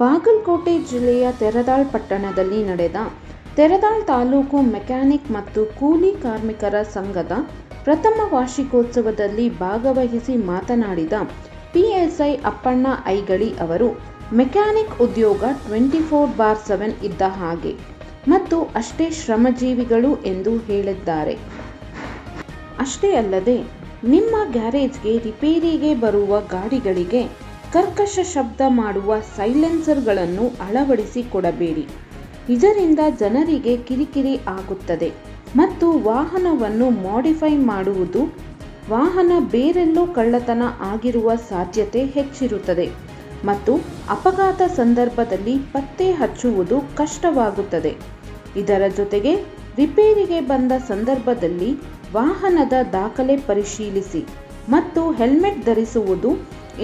ಬಾಗಲಕೋಟೆ ಜಿಲ್ಲೆಯ ತೆರದಾಳ್ ಪಟ್ಟಣದಲ್ಲಿ ನಡೆದ ತೆರದಾಳ್ ತಾಲೂಕು ಮೆಕ್ಯಾನಿಕ್ ಮತ್ತು ಕೂಲಿ ಕಾರ್ಮಿಕರ ಸಂಘದ ಪ್ರಥಮ ವಾರ್ಷಿಕೋತ್ಸವದಲ್ಲಿ ಭಾಗವಹಿಸಿ ಮಾತನಾಡಿದ ಪಿಎಸ್ಐ ಅಪ್ಪಣ್ಣ ಐಗಳಿ ಅವರು, ಮೆಕ್ಯಾನಿಕ್ ಉದ್ಯೋಗ ಟ್ವೆಂಟಿ ಫೋರ್ ಬಾರ್ ಸೆವೆನ್ ಇದ್ದ ಹಾಗೆ, ಮತ್ತು ಅಷ್ಟೇ ಶ್ರಮಜೀವಿಗಳು ಎಂದು ಹೇಳಿದ್ದಾರೆ. ಅಷ್ಟೇ ಅಲ್ಲದೆ, ನಿಮ್ಮ ಗ್ಯಾರೇಜ್ಗೆ ರಿಪೇರಿಗೆ ಬರುವ ಗಾಡಿಗಳಿಗೆ ಕರ್ಕಶ ಶಬ್ದ ಮಾಡುವ ಸೈಲೆನ್ಸರ್ಗಳನ್ನು ಅಳವಡಿಸಿಕೊಡಬೇಡಿ ಇದರಿಂದ ಜನರಿಗೆ ಕಿರಿಕಿರಿ ಆಗುತ್ತದೆ ಮತ್ತು ವಾಹನವನ್ನು ಮಾಡಿಫೈ ಮಾಡುವುದು ವಾಹನ ಬೇರೆಲ್ಲೋ ಕಳ್ಳತನ ಆಗಿರುವ ಸಾಧ್ಯತೆ ಹೆಚ್ಚಿರುತ್ತದೆ ಮತ್ತು ಅಪಘಾತ ಸಂದರ್ಭದಲ್ಲಿ ಪತ್ತೆ ಹಚ್ಚುವುದು ಕಷ್ಟವಾಗುತ್ತದೆ. ಇದರ ಜೊತೆಗೆ ರಿಪೇರಿಗೆ ಬಂದ ಸಂದರ್ಭದಲ್ಲಿ ವಾಹನದ ದಾಖಲೆ ಪರಿಶೀಲಿಸಿ ಮತ್ತು ಹೆಲ್ಮೆಟ್ ಧರಿಸುವುದು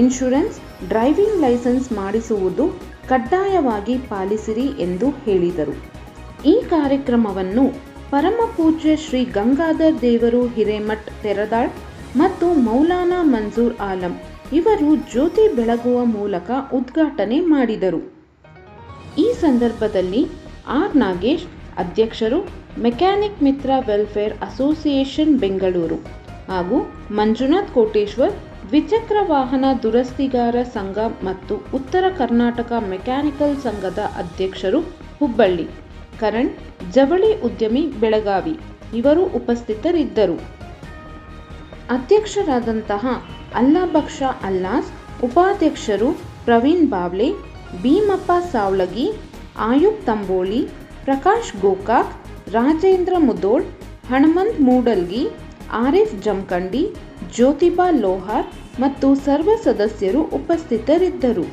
ಇನ್ಶೂರೆನ್ಸ್, ಡ್ರೈವಿಂಗ್ ಲೈಸೆನ್ಸ್ ಮಾಡಿಸುವುದು ಕಡ್ಡಾಯವಾಗಿ ಪಾಲಿಸಿರಿ ಎಂದು ಹೇಳಿದರು. ಈ ಕಾರ್ಯಕ್ರಮವನ್ನು ಪರಮಪೂಜ್ಯ ಶ್ರೀ ಗಂಗಾಧರ್ ದೇವರು ಹಿರೇಮಠ್ ತೆರದಾಳ್ ಮತ್ತು ಮೌಲಾನಾ ಮಂಜೂರ್ ಆಲಂ ಇವರು ಜ್ಯೋತಿ ಬೆಳಗುವ ಮೂಲಕ ಉದ್ಘಾಟನೆ ಮಾಡಿದರು. ಈ ಸಂದರ್ಭದಲ್ಲಿ ಆರ್ ನಾಗೇಶ್, ಅಧ್ಯಕ್ಷರು mechanic Mitra welfare association Bengaluru ಹಾಗೂ ಮಂಜುನಾಥ್ ಕೋಟೇಶ್ವರ್ ದ್ವಿಚಕ್ರ ವಾಹನ ದುರಸ್ತಿಗಾರ ಸಂಘ ಮತ್ತು ಉತ್ತರ ಕರ್ನಾಟಕ ಮೆಕ್ಯಾನಿಕಲ್ ಸಂಘದ ಅಧ್ಯಕ್ಷರು ಹುಬ್ಬಳ್ಳಿ, ಕರಣ್, ಜವಳಿ ಉದ್ಯಮಿ ಬೆಳಗಾವಿ ಇವರು ಉಪಸ್ಥಿತರಿದ್ದರು. ಅಧ್ಯಕ್ಷರಾದಂತಹ ಅಲ್ಲಾಬಕ್ಷ ಅಲ್ಲಾಸ್, ಉಪಾಧ್ಯಕ್ಷರು ಪ್ರವೀಣ್ ಬಾವ್ಲೆ, ಭೀಮಪ್ಪ ಸಾವ್ಲಗಿ, ಆಯುಬ್ ತಂಬೋಳಿ, ಪ್ರಕಾಶ್ ಗೋಕಾಕ್, ರಾಜೇಂದ್ರ ಮುದೋಳ್, ಹಣಮಂತ್ ಮೂಡಲ್ಗಿ, ಆರಿಫ್ ಜಮಖಂಡಿ ಜ್ಯೋತಿಬಾ ಲೋಹಾರ್ ಮತ್ತು ಸರ್ವ ಸದಸ್ಯರು ಉಪಸ್ಥಿತರಿದ್ದರು.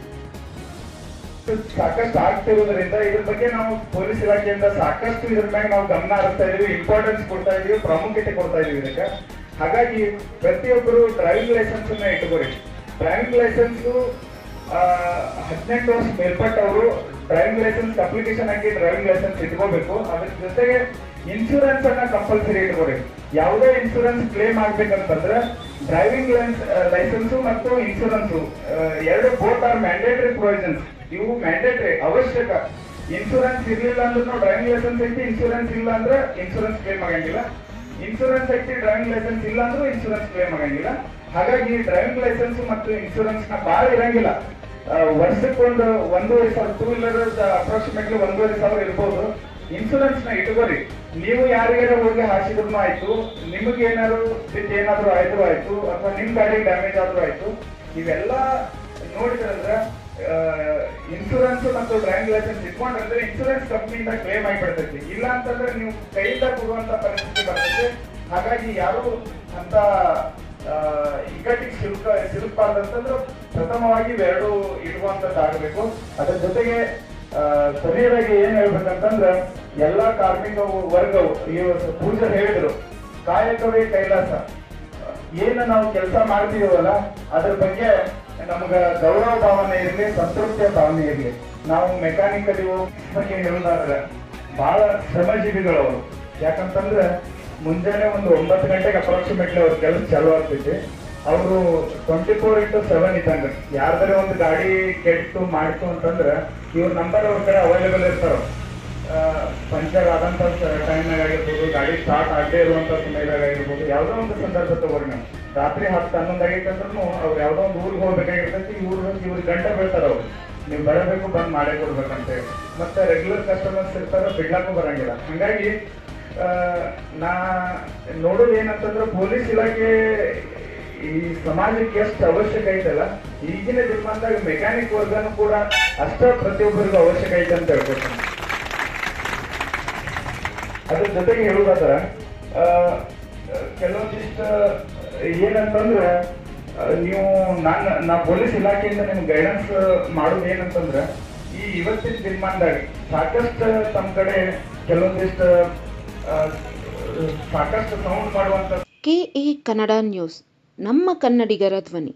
ಸಾಕಷ್ಟು ಆಗ್ತಿರೋದ್ರಿಂದ ಇದ್ರ ಬಗ್ಗೆ ನಾವು ಪೊಲೀಸ್ ಇಲಾಖೆಯಿಂದ ಸಾಕಷ್ಟು ಇದ್ರ ಮೇಲೆ ನಾವು ಗಮನ ಹರಿಸ್ತಾ ಇದೀವಿ ಇಂಪಾರ್ಟೆನ್ಸ್ ಕೊಡ್ತಾ ಇದೀವಿ, ಪ್ರಾಮುಖ್ಯತೆ ಕೊಡ್ತಾ ಇದೀವಿ ಇದಕ್ಕೆ. ಹಾಗಾಗಿ ಪ್ರತಿಯೊಬ್ಬರು ಡ್ರೈವಿಂಗ್ ಲೈಸೆನ್ಸ್ ಅನ್ನ ಇಟ್ಕೊರಿ. ಡ್ರೈವಿಂಗ್ ಲೈಸೆನ್ಸ್ ಹದಿನೆಂಟು ವರ್ಷ ಮೇಲ್ಪಟ್ಟವರು ಡ್ರೈವಿಂಗ್ ಲೈಸೆನ್ಸ್ ಅಪ್ಲಿಕೇಶನ್ ಹಾಕಿ ಡ್ರೈವಿಂಗ್ ಲೈಸೆನ್ಸ್ ಇಟ್ಕೋಬೇಕು. ಅದ್ರ ಜೊತೆಗೆ ಇನ್ಶೂರೆನ್ಸ್ ಅನ್ನ ಕಂಪಲ್ಸರಿ ಇಟ್ಕೊಡಿ. ಯಾವುದೇ ಇನ್ಶೂರೆನ್ಸ್ ಕ್ಲೇಮ್ ಆಗ್ಬೇಕಂತಂದ್ರೆ ಡ್ರೈವಿಂಗ್ ಲೈಸೆನ್ಸ್ ಮತ್ತು ಇನ್ಶೂರೆನ್ಸ್ ಎರಡು ಬೋತ್ ಆರ್ ಮ್ಯಾಂಡೇಟರಿ ಪ್ರೊವಿಷನ್ಸ್ ಇವು ಮ್ಯಾಂಡೇಟರಿ ಅವಶ್ಯಕ. ಇನ್ಶೂರೆನ್ಸ್ ಇರ್ಲಿಲ್ಲ ಅಂದ್ರೂ ಡ್ರೈವಿಂಗ್ ಲೈಸೆನ್ಸ್ ಐತಿ ಇನ್ಶೂರೆನ್ಸ್ ಇಲ್ಲ ಅಂದ್ರೆ ಇನ್ಶೂರೆನ್ಸ್ ಕ್ಲೇಮ್ ಆಗಂಗಿಲ್ಲ. ಇನ್ಶೂರೆನ್ಸ್ ಐತಿ ಡ್ರೈವಿಂಗ್ ಲೈಸೆನ್ಸ್ ಇಲ್ಲ ಅಂದ್ರೂ ಇನ್ಶೂರೆನ್ಸ್ ಕ್ಲೇಮ್ ಆಗಂಗಿಲ್ಲ. ಹಾಗಾಗಿ ಡ್ರೈವಿಂಗ್ ಲೈಸೆನ್ಸ್ ಮತ್ತು ಇನ್ಶೂರೆನ್ಸ್ನ ಬಾಳ ಇರಂಗಿಲ್ಲ. ವರ್ಷಕ್ಕೊಂದು ಒಂದೂವರೆ ಸಾವಿರ ಟೂ ವೀಲರ್ ಅಪ್ರಾಕ್ಸಿಮೇಟ್ಲಿ ಒಂದೂವರೆ ಸಾವಿರ ಇರ್ಬೋದು. ಇನ್ಶೂರೆನ್ಸ್ನ ಇಟ್ಕೋರಿ ನೀವು ಯಾರಿಗಾರ ಹೋಗಿ ಹಾಸಿದ್ರು ಆಯ್ತು, ನಿಮಗೆ ಏನಾದ್ರು ಸ್ಥಿತಿ ಏನಾದ್ರು ಆಯ್ತು ಆಯ್ತು, ಅಥವಾ ನಿಮ್ ಗಾಡಿ ಡ್ಯಾಮೇಜ್ ಆದ್ರೂ ಆಯ್ತು, ಇವೆಲ್ಲ ನೋಡಿದ್ರಂದ್ರ ಇನ್ಶೂರೆನ್ಸ್ ಮತ್ತು ಡ್ರೈವಿಂಗ್ ಲೈಸೆನ್ಸ್ ಇಟ್ಕೊಂಡ್ರೆ ಇನ್ಶೂರೆನ್ಸ್ ಕಂಪ್ನಿಯಿಂದ ಕ್ಲೇಮ್ ಆಗಿಬಿಡ್ತೈತಿ. ಇಲ್ಲ ಅಂತಂದ್ರೆ ನೀವು ಕೈಯಿಂದ ಕೊಡುವಂತ ಪರಿಸ್ಥಿತಿ ಬರ್ತೈತೆ. ಹಾಗಾಗಿ ಯಾರು ಅಂತ ಇಕ್ಕಟ್ಟಿಗೆ ಸಿಲುಕ, ಸಿಲುಕಬಾರ್ದಂತಂದ್ರೆ ಪ್ರಥಮವಾಗಿ ಇವೆರಡು ಇಡುವಂತದ್ದಾಗಬೇಕು. ಅದ್ರ ಜೊತೆಗೆ ಸರಿಯಾಗಿ ಏನ್ ಹೇಳ್ಬೇಕಂತಂದ್ರೆ ಎಲ್ಲಾ ಕಾರ್ಮಿಕ ವರ್ಗವು ಪೂಜೆ ಹೇಳಿದ್ರು, ಕಾಯಕವೇ ಕೈಲಾಸ. ಏನು ನಾವು ಕೆಲಸ ಮಾಡ್ತೀವಲ್ಲ, ಅದ್ರ ಬಗ್ಗೆ ನಮ್ಗ ಗೌರವ ಭಾವನೆ ಇರಲಿ, ಸಂತೃಪ್ತಿಯ ಭಾವನೆ ಇರಲಿ. ನಾವು ಮೆಕ್ಯಾನಿಕ್ ಅದೀವು ಬಗ್ಗೆ ಹೇಳುದಾದ್ರೆ ಬಹಳ ಶ್ರಮಜೀವಿಗಳು ಅವರು. ಯಾಕಂತಂದ್ರೆ ಮುಂಜಾನೆ ಒಂದು ಒಂಬತ್ತು ಗಂಟೆಗೆ ಅಪ್ರಾಕ್ಸಿಮೇಟ್ಲಿ ಅವ್ರ ಕೆಲಸ ಚಾಲು ಆಗ್ತೈತಿ. ಅವರು ಟ್ವೆಂಟಿ ಫೋರ್ ಇಂಟು ಸೆವೆನ್ ಇದ್ದಂಗ. ಯಾರ್ದಾರೆ ಒಂದು ಗಾಡಿ ಕೆಟ್ಟು ಮಾಡಿತು ಅಂತಂದ್ರೆ ಇವ್ರ ನಂಬರ್ ಅವ್ರ ಕಡೆ ಅವೈಲೇಬಲ್ ಇರ್ತಾರ. ಪಂಚರ್ ಆದಂತ ಟೈಮ್ನಾಗ ಆಗಿರ್ಬೋದು ಗಾಡಿ ಸ್ಟಾರ್ಟ್ ಆಗದೆ ಇರುವಂತ ಸಮಯದಾಗ ಆಗಿರ್ಬೋದು ಯಾವುದೋ ಒಂದು ಸಂದರ್ಭ ತಗೋರಿ ನಾವು. ರಾತ್ರಿ ಹತ್ತು ಹನ್ನೊಂದು ಆಗಿತ್ತಂದ್ರೂ ಅವ್ರು ಯಾವುದೋ ಒಂದು ಊರಿಗೆ ಹೋಗ್ಬೇಕಾಗಿರ್ತೈತಿ ಇವ್ರು ಇವ್ರಿಗೆ ಗಂಟೆ ಬೀಳ್ತಾರೆ ಅವ್ರು. ನೀವು ಬರಬೇಕು, ಬಂದ್ ಮಾಡೇ ಹೇಳಿ ಮತ್ತೆ ರೆಗ್ಯುಲರ್ ಕಸ್ಟಮರ್ಸ್ ಇರ್ತಾರೆ, ಬಿಡ್ಲಾಕು ಬರಂಗಿಲ್ಲ. ಹಂಗಾಗಿ ನಾ ನೋಡೋದು ಏನಂತಂದ್ರೆ ಪೊಲೀಸ್ ಇಲಾಖೆ ಈ ಸಮಾಜಕ್ಕೆ ಎಷ್ಟು ಅವಶ್ಯಕ ಐತಲ್ಲ, ಈಗಿನ ದಿನಮಾನದಾಗ ಮೆಕ್ಯಾನಿಕ್ ವರ್ಗನು ಕೂಡ ಅಷ್ಟ ಪ್ರತಿಯೊಬ್ಬರಿಗೂ ಅವಶ್ಯಕ ಐತೆ ಅಂತ ಹೇಳ್ಬೇಕು ಅದ್ರ ಜೊತೆಗೆ ಹೇಳುದಾದ್ರ ಆ, ಕೆಲವೊಂದಿಷ್ಟು ಏನಂತಂದ್ರೆ ನೀವು ನಾನು ನಾ ಪೊಲೀಸ್ ಇಲಾಖೆಯಿಂದ ನಿಮ್ಗೆ ಗೈಡೆನ್ಸ್ ಮಾಡೋದು ಏನಂತಂದ್ರೆ ಈ ಇವತ್ತಿನ ದಿನಮಾನದಾಗ ಸಾಕಷ್ಟು ತಮ್ಮ ಕಡೆ ಕೆಲವೊಂದಿಷ್ಟು ಸಾಕಷ್ಟು ಸೌಂಡ್ ಮಾಡುವಂತ ಇ ಕನ್ನಡ ನ್ಯೂಸ್ ನಮ್ಮ ಕನ್ನಡಿಗರ ಧ್ವನಿ.